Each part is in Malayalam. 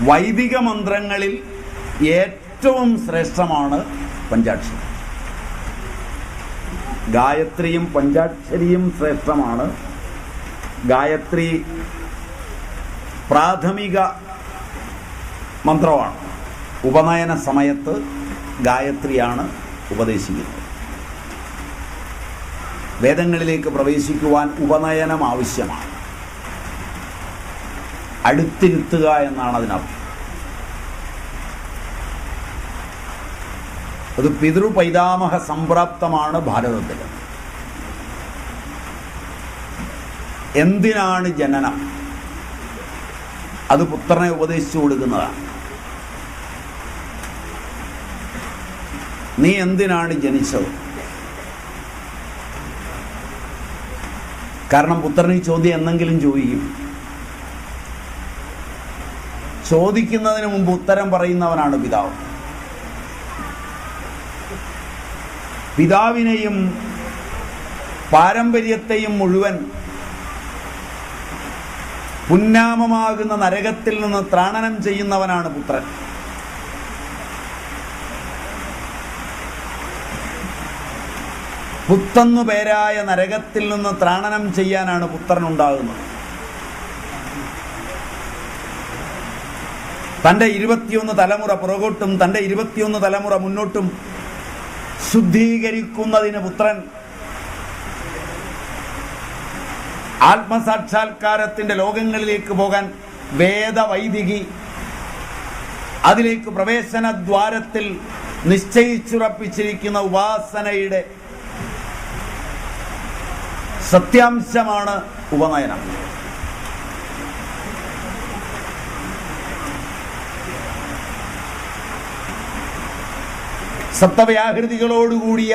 വൈദിക മന്ത്രങ്ങളിൽ ഏറ്റവും ശ്രേഷ്ഠമാണ് പഞ്ചാക്ഷരി. ഗായത്രിയും പഞ്ചാക്ഷരിയും ശ്രേഷ്ഠമാണ്. ഗായത്രി പ്രാഥമിക മന്ത്രമാണ്. ഉപനയന സമയത്ത് ഗായത്രിയാണ് ഉപദേശിക്കുന്നത്. വേദങ്ങളിലേക്ക് പ്രവേശിക്കുവാൻ ഉപനയനം ആവശ്യമാണ്. അടുത്തിരുത്തുക എന്നാണ് അതിനർത്ഥം. അത് പിതൃപൈതാമഹ സംപ്രാപ്തമാണ് ഭാരതത്തിൽ. എന്തിനാണ് ജനനം? അത് പുത്രനെ ഉപദേശിച്ചു കൊടുക്കുന്നതാണ്. നീ എന്തിനാണ് ജനിച്ചത്? കാരണം പുത്രൻ ഈ ചോദ്യം എന്നെങ്കിലും ചോദിക്കും. ചോദിക്കുന്നതിന് മുമ്പ് ഉത്തരം പറയുന്നവനാണ് പിതാവ്. പിതാവിനെയും പാരമ്പര്യത്തെയും മുഴുവൻ പുന്നാമമാകുന്ന നരകത്തിൽ നിന്ന് ത്രാണനം ചെയ്യുന്നവനാണ് പുത്രൻ. പുത്തന്നു പേരായ നരകത്തിൽ നിന്ന് ത്രാണനം ചെയ്യാനാണ് പുത്രൻ ഉണ്ടാകുന്നത് തന്റെ ഇരുപത്തിയൊന്ന് തലമുറ പുറകോട്ടും തന്റെ ഇരുപത്തിയൊന്ന് തലമുറ മുന്നോട്ടും ശുദ്ധീകരിക്കുന്നതിന് പുത്രൻ. ആത്മസാക്ഷാത്കാരത്തിന്റെ ലോകങ്ങളിലേക്ക് പോകാൻ വേദവൈദികി അതിലേക്ക് പ്രവേശന ദ്വാരത്തിൽ നിശ്ചയിച്ചുറപ്പിച്ചിരിക്കുന്ന ഉപാസനയുടെ സത്യാംശമാണ് ഉപനയനം. സപ്തവ്യാഹൃതികളോടുകൂടിയ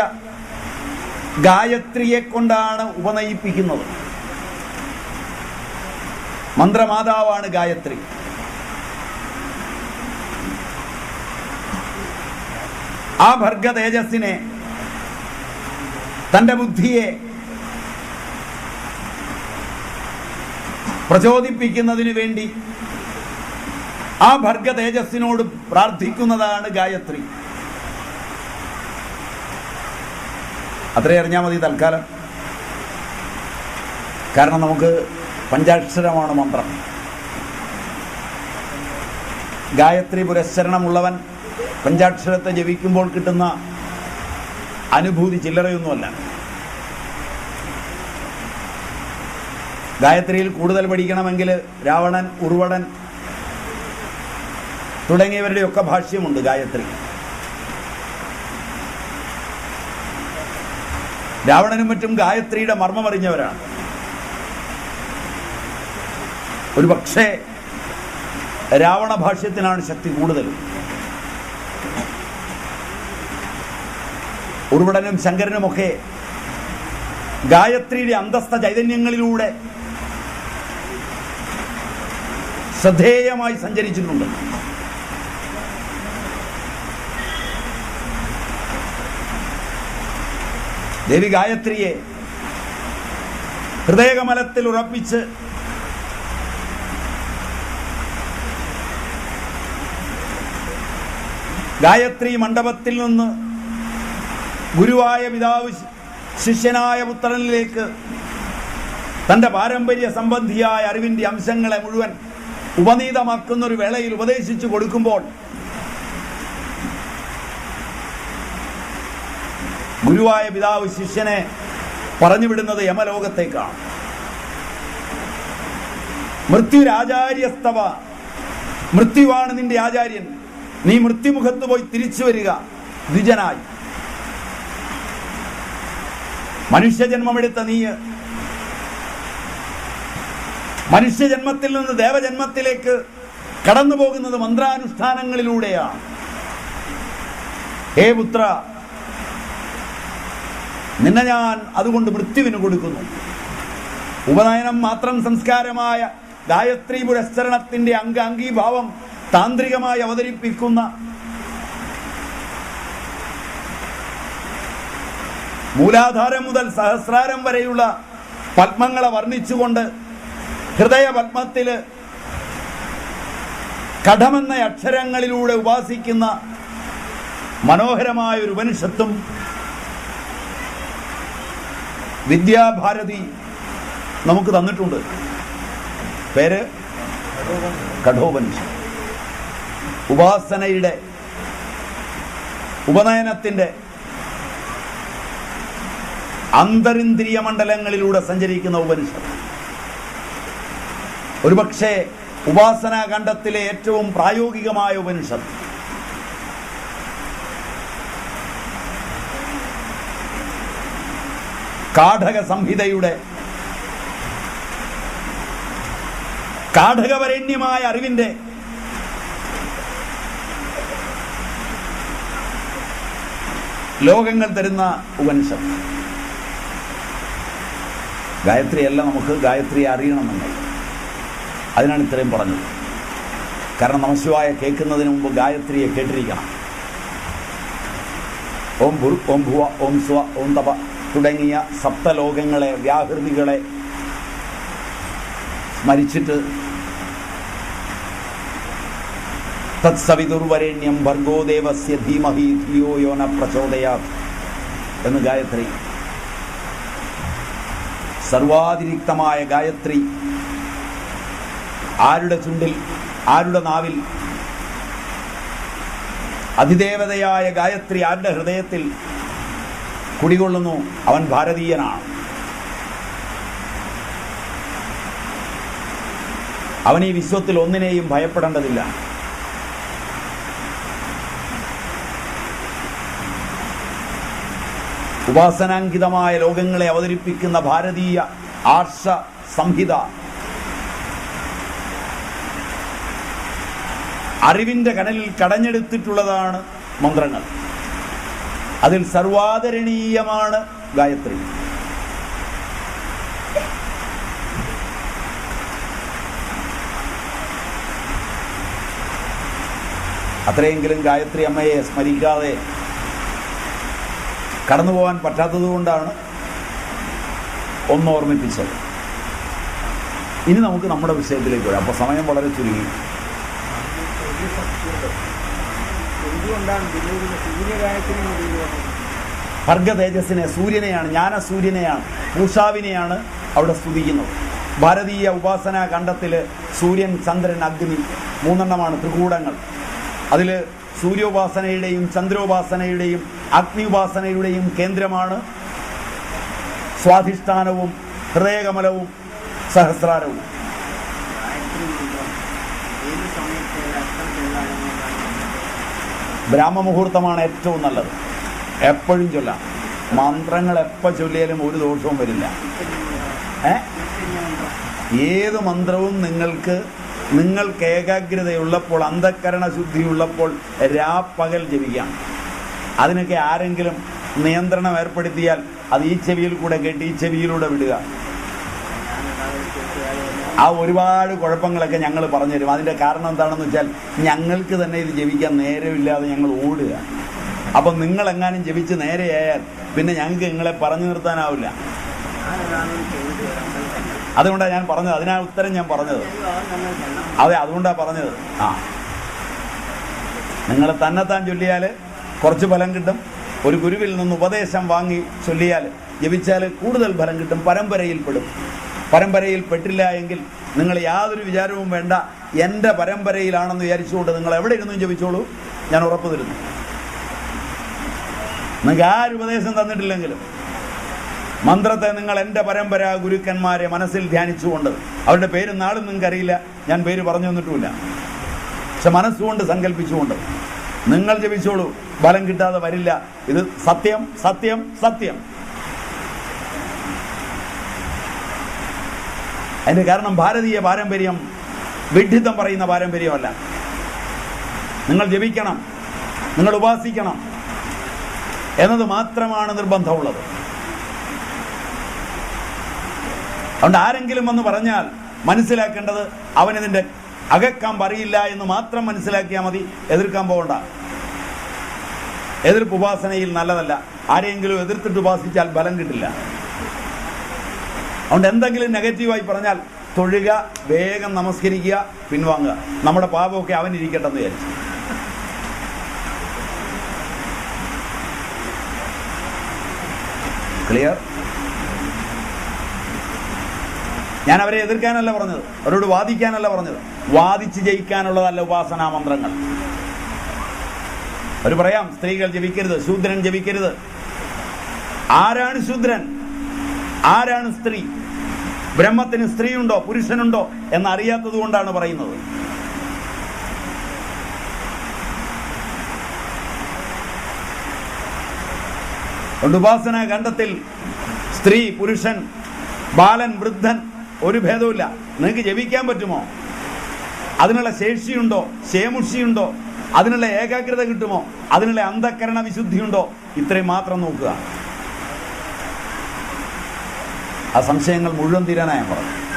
ഗായത്രിയെ കൊണ്ടാണ് ഉപനയിപ്പിക്കുന്നത്. മന്ത്രമാതാവാണ് ഗായത്രി. ആ ഭർഗ തേജസ്സിനെ തന്റെ ബുദ്ധിയെ പ്രചോദിപ്പിക്കുന്നതിന് വേണ്ടി ആ ഭർഗ തേജസ്സിനോട് പ്രാർത്ഥിക്കുന്നതാണ് ഗായത്രി. അത്രയും അറിഞ്ഞാൽ മതി തൽക്കാലം. കാരണം നമുക്ക് പഞ്ചാക്ഷരമാണ് മന്ത്രം. ഗായത്രി പുരസ്സരണമുള്ളവൻ പഞ്ചാക്ഷരത്തെ ജപിക്കുമ്പോൾ കിട്ടുന്ന അനുഭൂതി ചില്ലറയൊന്നുമല്ല. ഗായത്രിയിൽ കൂടുതൽ പഠിക്കണമെങ്കിൽ രാവണൻ ഉർവടൻ തുടങ്ങിയവരുടെയൊക്കെ ഭാഷ്യമുണ്ട് ഗായത്രി. രാവണനും മറ്റും ഗായത്രിയുടെ മർമ്മമറിഞ്ഞവരാണ് ഒരു പക്ഷേ രാവണ ഭാഷ്യത്തിനാണ് ശക്തി കൂടുതൽ ഉർവടനും ശങ്കരനുമൊക്കെ ഗായത്രിയുടെ അന്തസ്ഥ ചൈതന്യങ്ങളിലൂടെ ശ്രദ്ധേയമായി സഞ്ചരിച്ചിട്ടുണ്ട്. ദേവി ഗായത്രിയെ ഹൃദയകമലത്തിൽ ഉറപ്പിച്ച് ഗായത്രി മണ്ഡപത്തിൽ നിന്ന് ഗുരുവായ പിതാവ് ശിഷ്യനായ പുത്രനിലേക്ക് തന്റെ പാരമ്പര്യ സംബന്ധിയായ അറിവിന്റെ അംശങ്ങളെ മുഴുവൻ ഉപനീതമാക്കുന്ന ഒരു വേളയിൽ ഉപദേശിച്ചു കൊടുക്കുമ്പോൾ ഗുരുവായ പിതാവ് ശിഷ്യനെ പറഞ്ഞുവിടുന്നത് യമലോകത്തേക്കാണ്. മൃത്യുരാചാര്യസ്തവ. മൃത്യുവാണ് നിന്റെ ആചാര്യൻ. നീ മൃത്യുമുഖത്ത് പോയി തിരിച്ചു വരിക ദ്വിജനായി. മനുഷ്യജന്മമെടുത്ത നീ. മനുഷ്യജന്മത്തിൽ നിന്ന് ദേവജന്മത്തിലേക്ക് കടന്നു പോകുന്നത് മന്ത്രാനുഷ്ഠാനങ്ങളിലൂടെയാണ്. ഹേ പുത്ര നിന്നെ ഞാൻ അതുകൊണ്ട് മൃത്യുവിന് കൊടുക്കുന്നു. ഉപനയനം മാത്രം സംസ്കാരമായ ഗായത്രി പുരസ്കരണത്തിന്റെ അംഗാംഗീഭാവം താന്ത്രികമായി അവതരിപ്പിക്കുന്ന മൂലാധാരം മുതൽ സഹസ്രാരം വരെയുള്ള പത്മങ്ങളെ വർണിച്ചുകൊണ്ട് ഹൃദയ പത്മത്തിൽ കടമെന്ന അക്ഷരങ്ങളിലൂടെ ഉപാസിക്കുന്ന മനോഹരമായ ഒരു ഉപനിഷത്തും വിദ്യാഭാരതി നമുക്ക് തന്നിട്ടുണ്ട്. പേര്? കഠോപനിഷ ഉപാസനയുടെ ഉപനയനത്തിന്റെ അന്തരിന്ദ്രിയ മണ്ഡലങ്ങളിലൂടെ സഞ്ചരിക്കുന്ന ഉപനിഷത്ത്. ഒരുപക്ഷെ ഉപാസനാഖണ്ഡത്തിലെ ഏറ്റവും പ്രായോഗികമായ ഉപനിഷത്ത്. കാഠക സംഹിതയുടെ കാഠകവരണ്യമായ അറിവിന്റെ ലോകങ്ങൾ തരുന്ന ഉപനിഷം ഗായത്രിയല്ല നമുക്ക് ഗായത്രി അറിയണമെന്നുള്ളത് അതിനാണ് ഇത്രയും പറഞ്ഞത്. കാരണം നമശിവായ കേൾക്കുന്നതിന് മുമ്പ് ഗായത്രിയെ കേട്ടിരിക്കണം. ഓം ഭുർ ഓം ഭുവ ഓം സ്വ ഓം തപ. തുടങ്ങിയ സപ്തലോകങ്ങളെ വ്യാഹൃതികളെ സ്മരിച്ചിട്ട് തത്സവിതുർവരേണ്യം ഭർഗോദേവസ്യ ധീമഹി ധിയോ യോന പ്രചോദയാ എന്ന് ഗായത്രി. സർവാതിരിക്തമായ ഗായത്രി ആരുടെ ചുണ്ടിൽ ആരുടെ നാവിൽ? അതിദേവതയായ ഗായത്രി ആരുടെ ഹൃദയത്തിൽ കുടികൊള്ളുന്നു. അവൻ ഭാരതീയനാണ്. അവൻ ഈ വിശ്വത്തിൽ ഒന്നിനെയും ഭയപ്പെടേണ്ടതില്ല. ഉപാസനാങ്കിതമായ ലോകങ്ങളെ അവതരിപ്പിക്കുന്ന ഭാരതീയ ആർഷ സംഹിത. അറിവിന്റെ കടലിൽ കടഞ്ഞെടുത്തിട്ടുള്ളതാണ് മന്ത്രങ്ങൾ. അതിൽ സർവാദരണീയമാണ് ഗായത്രി. അത്രയെങ്കിലും ഗായത്രി അമ്മയെ സ്മരിക്കാതെ കടന്നു പോകാൻ പറ്റാത്തത് കൊണ്ടാണ് ഒന്ന് ഓർമ്മിപ്പിച്ചത് ഇനി നമുക്ക് നമ്മുടെ വിഷയത്തിലേക്ക് വരാം. അപ്പോൾ സമയം വളരെ ചുരുങ്ങി. എന്തുകൊണ്ടാണ് ദിലീപിന് സൂര്യഗായത്രി എന്ന് പേര് വന്നത് തേജസ്സിനെ സൂര്യനെയാണ് ജ്ഞാന സൂര്യനെയാണ് പൂഷാവിനെയാണ് അവിടെ സ്തുതിക്കുന്നത്. ഭാരതീയ ഉപാസനാ ഖണ്ഡത്തിൽ സൂര്യൻ ചന്ദ്രൻ അഗ്നി മൂന്നെണ്ണമാണ് ത്രികൂടങ്ങൾ. അതിൽ സൂര്യോപാസനയുടെയും ചന്ദ്രോപാസനയുടെയും അഗ്നി ഉപാസനയുടെയും കേന്ദ്രമാണ് സ്വാധിഷ്ഠാനവും ഹൃദയകമലവും സഹസ്രാരവും ഗായത്രി മന്ത്രം ഏത് സമയത്ത് അർത്ഥം ചെല്ലാമെന്നാണ് ബ്രാഹ്മമുഹൂർത്തമാണ് ഏറ്റവും നല്ലത്. എപ്പോഴും ചൊല്ലാം. മന്ത്രങ്ങൾ എപ്പോൾ ചൊല്ലിയാലും ഒരു ദോഷവും വരില്ല. ഏ? ഏത് മന്ത്രവും നിങ്ങൾക്ക് നിങ്ങൾക്ക് ഏകാഗ്രതയുള്ളപ്പോൾ അന്ധക്കരണ ശുദ്ധിയുള്ളപ്പോൾ രാപ്പകൽ ജപിക്കാം. അതിനൊക്കെ ആരെങ്കിലും നിയന്ത്രണം ഏർപ്പെടുത്തിയാൽ അത് ഈ ചെവിയിൽ കൂടെ കേട്ട് ഈ ചെവിയിലൂടെ വിടുക. ആ ഒരുപാട് കുഴപ്പങ്ങളൊക്കെ ഞങ്ങൾ പറഞ്ഞു പറഞ്ഞുതരും അതിന്റെ കാരണം എന്താണെന്ന് വെച്ചാൽ ഞങ്ങൾക്ക് തന്നെ ഇത് ജപിക്കാൻ നേരമില്ലാതെ ഞങ്ങൾ ഓടുക. അപ്പം നിങ്ങളെങ്ങാനും ജപിച്ച് നേരെയായാൽ പിന്നെ ഞങ്ങൾക്ക് നിങ്ങളെ പറഞ്ഞു നിർത്താനാവില്ല. അതുകൊണ്ടാണ് ഞാൻ പറഞ്ഞത്. അതിനാ ഉത്തരം ഞാൻ പറഞ്ഞത്. അതെ അതുകൊണ്ടാണ് പറഞ്ഞത്. ആ. നിങ്ങൾ തന്നെത്താൻ ചൊല്ലിയാൽ കുറച്ച് ഫലം കിട്ടും. ഒരു ഗുരുവിൽ നിന്ന് ഉപദേശം വാങ്ങി ചൊല്ലിയാൽ ജപിച്ചാൽ കൂടുതൽ ഫലം കിട്ടും. പരമ്പരയിൽ പെടും പരമ്പരയിൽ പെട്ടില്ല എങ്കിൽ നിങ്ങൾ യാതൊരു വിചാരവും വേണ്ട. എന്റെ പരമ്പരയിലാണെന്ന് വിചാരിച്ചുകൊണ്ട് നിങ്ങൾ എവിടെ ഇരുന്നും ജപിച്ചോളൂ. ഞാൻ ഉറപ്പ് തരുന്നു. നിങ്ങൾക്ക് ആര് ഉപദേശം തന്നിട്ടില്ലെങ്കിലും മന്ത്രത്തെ നിങ്ങൾ എന്റെ പരമ്പര ഗുരുക്കന്മാരെ മനസ്സിൽ ധ്യാനിച്ചുകൊണ്ട് അവരുടെ പേര് നാളും നിങ്ങൾക്ക് അറിയില്ല. ഞാൻ പേര് പറഞ്ഞു തന്നിട്ടുമില്ല. പക്ഷെ മനസ്സുകൊണ്ട് സങ്കല്പിച്ചുകൊണ്ട് നിങ്ങൾ ജപിച്ചോളൂ. ബലം കിട്ടാതെ വരില്ല. ഇത് സത്യം സത്യം സത്യം. അതിന്റെ കാരണം ഭാരതീയ പാരമ്പര്യം വിഡ്ഢിത്തം പറയുന്ന പാരമ്പര്യമല്ല. നിങ്ങൾ ജപിക്കണം. നിങ്ങൾ ഉപാസിക്കണം. എന്നത് മാത്രമാണ് നിർബന്ധമുള്ളത്. അതുകൊണ്ട് ആരെങ്കിലും വന്ന് പറഞ്ഞാൽ മനസ്സിലാക്കേണ്ടത് അവനിതിന്റെ അകക്കാൻ പറയില്ല എന്ന് മാത്രം മനസ്സിലാക്കിയാൽ മതി. എതിർക്കാൻ പോകണ്ട. എതിർപ്പ് ഉപാസനയിൽ നല്ലതല്ല. ആരെങ്കിലും എതിർത്തിട്ട് ഉപാസിച്ചാൽ ബലം കിട്ടില്ല. അതുകൊണ്ട് എന്തെങ്കിലും നെഗറ്റീവായി പറഞ്ഞാൽ തൊഴുക വേഗം നമസ്കരിക്കുക പിൻവാങ്ങുക. നമ്മുടെ പാപമൊക്കെ അവനിരിക്കട്ടെ എന്ന് വിചാരിച്ചു. ക്ലിയർ ഞാൻ അവരെ എതിർക്കാനല്ല പറഞ്ഞത്. അവരോട് വാദിക്കാനല്ല പറഞ്ഞത്. വാദിച്ച് ജയിക്കാനുള്ളതല്ല ഉപാസനാ മന്ത്രങ്ങൾ. അവർ പറയാം സ്ത്രീകൾ ജപിക്കരുത് ശൂദ്രൻ ജപിക്കരുത്. ആരാണ് ശൂദ്രൻ? ആരാണ് സ്ത്രീ? ബ്രഹ്മത്തിന് സ്ത്രീയുണ്ടോ പുരുഷനുണ്ടോ എന്നറിയാത്തത് കൊണ്ടാണ് പറയുന്നത്. ഉപാസന ഖണ്ഡത്തിൽ സ്ത്രീ പുരുഷൻ ബാലൻ വൃദ്ധൻ ഒരു ഭേദവുമില്ല. നിങ്ങൾക്ക് ജപിക്കാൻ പറ്റുമോ? അതിനുള്ള ശേഷിയുണ്ടോ? ശേമുഷിയുണ്ടോ അതിനുള്ള ഏകാഗ്രത കിട്ടുമോ? അതിനുള്ള അന്ധകരണ വിശുദ്ധിയുണ്ടോ? ഇത്രയും മാത്രം നോക്കുക. ആ സംശയങ്ങൾ മുഴുവൻ തീരാനായ പറഞ്ഞു.